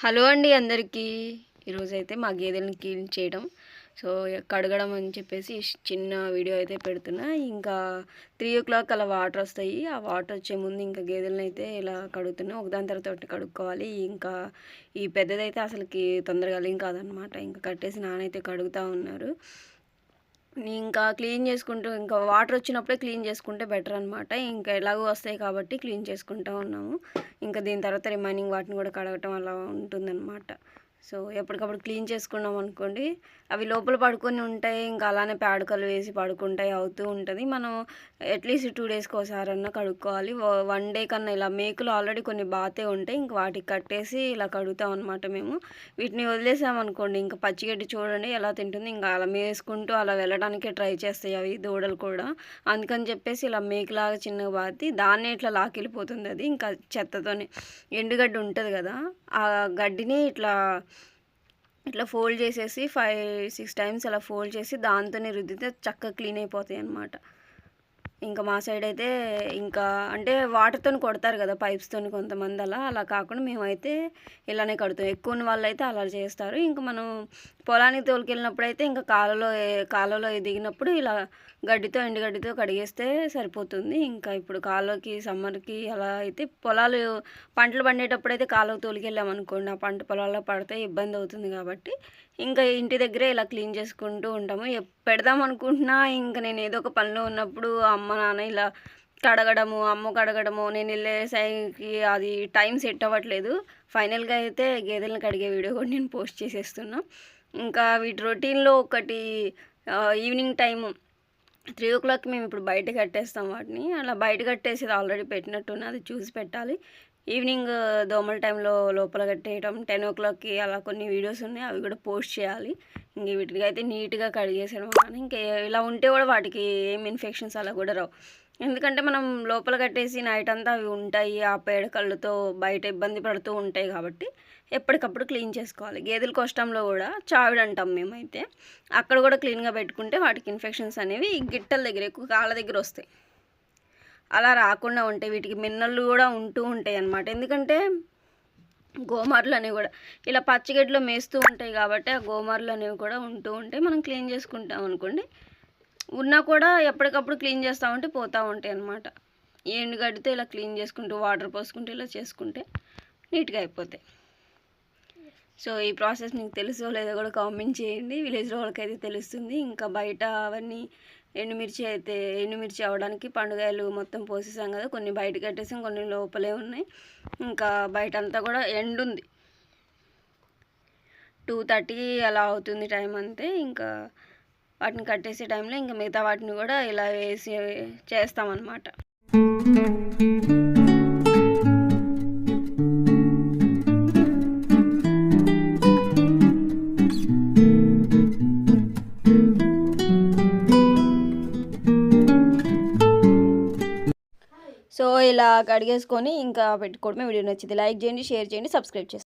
Hello అండి అందరికీ. ఈరోజైతే మా గేదెలను క్లీన్ చేయడం. సో కడగడం అని చెప్పేసి చిన్న వీడియో అయితే పెడుతున్నా. ఇంకా త్రీ ఓ క్లాక్ అలా వాటర్ వస్తాయి. ఆ వాటర్ వచ్చే ముందు ఇంకా గేదెలను అయితే ఇలా కడుగుతున్నా. ఒకదాని తర్వాత ఒకటి కడుక్కోవాలి. ఇంకా ఈ పెద్దదైతే అసలుకి తొందరగా లింక్ కాదనమాట. ఇంకా కట్టేసి నానైతే కడుగుతూ ఉన్నారు. ఇంకా క్లీన్ చేసుకుంటూ ఇంకా వాటర్ వచ్చినప్పుడే క్లీన్ చేసుకుంటే బెటర్ అనమాట ఇంకా ఎలాగో వస్తాయి కాబట్టి క్లీన్ చేసుకుంటూ ఉన్నాము. ఇంకా దీని తర్వాత రిమైనింగ్ వాటిని కూడా కడగటం అలా ఉంటుందన్నమాట. సో ఎప్పటికప్పుడు క్లీన్ చేసుకున్నాం అనుకోండి అవి లోపల పడుకొని ఉంటాయి ఇంకా అలానే పేడకలు వేసి పడుకుంటాయి అవుతూ ఉంటుంది. మనం అట్లీస్ట్ టూ డేస్కి ఒకసారన్నా కడుక్కోవాలి. వన్ డే కన్నా ఇలా మేకులు ఆల్రెడీ కొన్ని బాతే ఉంటాయి ఇంక వాటికి కట్టేసి ఇలా కడుగుతాం అనమాట మేము. వీటిని వదిలేసామనుకోండి ఇంకా పచ్చిగడ్డి చూడండి ఎలా తింటుంది ఇంకా అలా మేసుకుంటూ అలా వెళ్ళడానికే ట్రై చేస్తాయి అవి దూడలు కూడా. అందుకని చెప్పేసి ఇలా మేకులాగా చిన్నగా బాతి దాన్నే ఇట్లా లాకెళ్ళిపోతుంది అది. ఇంకా చెత్తతోనే ఎండుగడ్డి ఉంటుంది కదా ఆ గడ్డిని ఇట్లా ఇట్లా ఫోల్డ్ చేసేసి ఫైవ్ సిక్స్ టైమ్స్ అలా ఫోల్డ్ చేసి దాంతోనే రుద్దితే చక్కగా క్లీన్ అయిపోతాయి అన్నమాట. ఇంకా మా సైడ్ అయితే ఇంకా అంటే వాటర్తో కొడతారు కదా పైప్స్తో కొంతమంది అలా అలా కాకుండా మేమైతే ఇలానే కడుతాం. ఎక్కువ ఉన్న వాళ్ళు అయితే అలా చేస్తారు. ఇంకా మనం పొలానికి తోలుకెళ్ళినప్పుడు అయితే ఇంకా కాలలో కాలలో దిగినప్పుడు ఇలా గడ్డితో ఎండుగడ్డితో కడిగేస్తే సరిపోతుంది. ఇంకా ఇప్పుడు కాలుకి సమ్మర్కి అలా అయితే పొలాలు పంటలు పండేటప్పుడు అయితే కాలువ తోలికెళ్ళాం అనుకోండి. ఆ పంట పొలాల్లో పడితే ఇబ్బంది అవుతుంది కాబట్టి ఇంకా ఇంటి దగ్గరే ఇలా క్లీన్ చేసుకుంటూ ఉంటాము. పెడదాం అనుకుంటున్నా ఇంకా నేను ఏదో ఒక పనిలో ఉన్నప్పుడు అమ్మ నాన్న ఇలా కడగడము అమ్మ కడగడము నేను వెళ్ళేసరికి అది టైం సెట్ అవ్వట్లేదు. ఫైనల్గా అయితే గేదెలను కడిగే వీడియో కూడా నేను పోస్ట్ చేసేస్తున్నా. ఇంకా వీటి రొటీన్లో ఒకటి evening time three o'clock మేము ఇప్పుడు బయట కట్టేస్తాం వాటిని. అలా బయట కట్టేసి ఆల్రెడీ పెట్టినట్టున్న అది చూసి పెట్టాలి. ఈవినింగ్ దోమల టైంలో లోపల కట్టేయడం టెన్ ఓ క్లాక్కి అలా కొన్ని వీడియోస్ ఉన్నాయి అవి కూడా పోస్ట్ చేయాలి. ఇంక వీటికి అయితే నీట్గా కడిగేసాను కానీ ఇంకా ఇలా ఉంటే కూడా వాటికి ఏం ఇన్ఫెక్షన్స్ అలా కూడా రావు. ఎందుకంటే మనం లోపల కట్టేసి నైట్ అంతా అవి ఉంటాయి. ఆ పేడ కళ్ళతో బయట ఇబ్బంది పడుతూ ఉంటాయి కాబట్టి ఎప్పటికప్పుడు క్లీన్ చేసుకోవాలి. గేదెల కోష్టంలో కూడా చావిడ అంటాం మేమైతే. అక్కడ కూడా క్లీన్గా పెట్టుకుంటే వాటికి ఇన్ఫెక్షన్స్ అనేవి గిట్టల దగ్గర ఎక్కువ కాళ్ళ దగ్గర వస్తాయి. అలా రాకుండా ఉంటాయి వీటికి మిన్నళ్ళు కూడా ఉంటూ ఉంటాయి అన్నమాట ఎందుకంటే గోమార్లు అనేవి కూడా. ఇలా పచ్చిగడ్డలో మేస్తూ ఉంటాయి కాబట్టి ఆ గోమార్లు అనేవి కూడా ఉంటూ ఉంటాయి మనం క్లీన్ చేసుకుంటాం అనుకోండి. ఉన్నా కూడా ఎప్పటికప్పుడు క్లీన్ చేస్తూ ఉంటే పోతూ ఉంటాయి అన్నమాట. ఎండుగడ్డితో ఇలా క్లీన్ చేసుకుంటూ వాటర్ పోసుకుంటూ ఇలా చేసుకుంటే నీట్గా అయిపోతాయి. సో ఈ ప్రాసెస్ మీకు తెలుసో లేదో కూడా కామెంట్ చేయండి. విలేజ్లో వాళ్ళకైతే తెలుస్తుంది. ఇంకా బయట అవన్నీ ఎండుమిర్చి అయితే ఎండుమిర్చి అవడానికి పండుగలు మొత్తం పోసేసాం కదా కొన్ని బయట కట్టేసాం కొన్ని లోపలే ఉన్నాయి. ఇంకా బయట అంతా కూడా ఎండుంది టూ థర్టీ అలా అవుతుంది టైం అంతే. ఇంకా వాటిని కట్టేసే టైంలో ఇంకా మిగతా వాటిని కూడా ఇలా వేసి చేస్తామన్నమాట. సో ఇలా కడిగేసుకొని ఇంకా పెట్టుకోవడమే వీడియో నచ్చింది. లైక్ చేయండి షేర్ చేయండి సబ్స్క్రైబ్ చేయండి